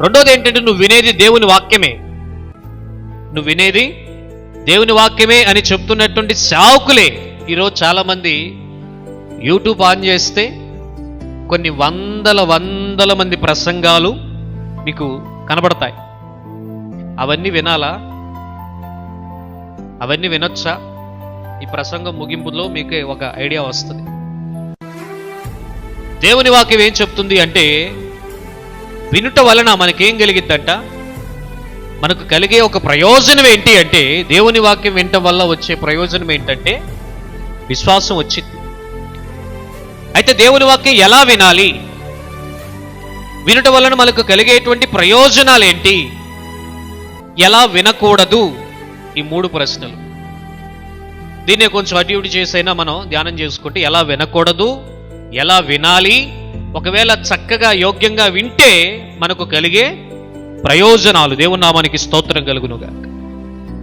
రెండోది ఏంటంటే నువ్వు వినేది దేవుని వాక్యమే. నువ్వు వినేది దేవుని వాక్యమే అని చెప్తున్నటువంటి సావుకులే ఈరోజు చాలామంది యూట్యూబ్ ఆన్ చేస్తే కొన్ని వందల వందల మంది ప్రసంగాలు మీకు కనబడతాయి. అవన్నీ వినాలా? అవన్నీ వినొచ్చా? ఈ ప్రసంగం ముగింపులో మీకు ఒక ఐడియా వస్తుంది. దేవుని వాక్యం ఏం చెప్తుంది అంటే వినుట వలన మనకేం కలిగిద్దంట మనకు కలిగే ఒక ప్రయోజనం ఏంటి అంటే దేవుని వాక్యం వినటం వల్ల వచ్చే ప్రయోజనం ఏంటంటే విశ్వాసం వచ్చింది. అయితే దేవుని వాక్యం ఎలా వినాలి? వినుట వలన మనకు కలిగేటువంటి ప్రయోజనాలు ఏంటి? ఎలా వినకూడదు? ఈ మూడు ప్రశ్నలు. దీన్నే కొంచెం అటు ఇటు చేసైనా మనం ధ్యానం చేసుకుంటే ఎలా వినకూడదు ఎలా వినాలి ఒకవేళ చక్కగా యోగ్యంగా వింటే మనకు కలిగే ప్రయోజనాలు. దేవుని నామానికి స్తోత్రం కలుగునుగా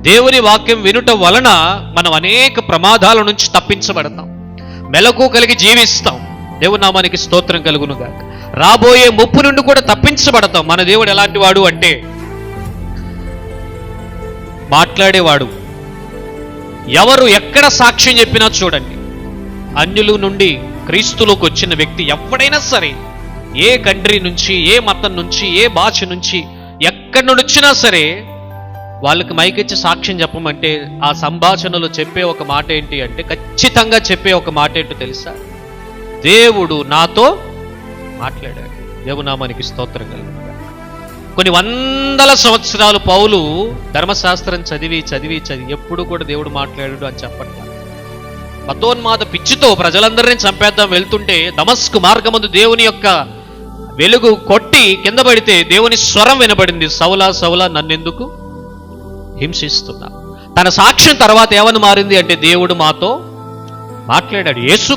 దేవుని వాక్యం వినుట వలన మనం అనేక ప్రమాదాల నుంచి తప్పించబడతాం. మెలకు కలిగి జీవిస్తాం. దేవునామానికి స్తోత్రం కలుగునుగా రాబోయే ముప్పు నుండి కూడా తప్పించబడతాం. మన దేవుడు ఎలాంటి వాడు అంటే మాట్లాడేవాడు. ఎవరు ఎక్కడ సాక్ష్యం చెప్పినా చూడండి. అన్యుల నుండి క్రీస్తులోకి వచ్చిన వ్యక్తి ఎవడైనా సరే ఏ కంట్రీ నుంచి ఏ మతం నుంచి ఏ భాష నుంచి ఎక్కడి నుండి వచ్చినా సరే వాళ్ళకి మైకిచ్చి సాక్ష్యం చెప్పమంటే ఆ సంభాషణలో చెప్పే ఒక మాట ఏంటి అంటే ఖచ్చితంగా చెప్పే ఒక మాట ఏంటో తెలుసా? దేవుడు నాతో మాట్లాడాడు. దేవునామానికి స్తోత్రం కలిగింది కొన్ని వందల సంవత్సరాలు పౌలు ధర్మశాస్త్రం చదివి చదివి చదివి ఎప్పుడు కూడా దేవుడు మాట్లాడాడు అని చెప్పట్లేదు మతోన్మాద పిచ్చితో ప్రజలందరినీ చంపేద్దాం వెళ్తుంటే దమస్కు మార్గమందు దేవుని యొక్క వెలుగు కొట్టి కింద పడితే దేవుని స్వరం వినబడింది. సౌలా సౌలా నన్నెందుకు? హింసిస్తున్నా. తన సాక్ష్యం తర్వాత ఏమని మారింది అంటే దేవుడు మాతో మాట్లాడాడు. యేసు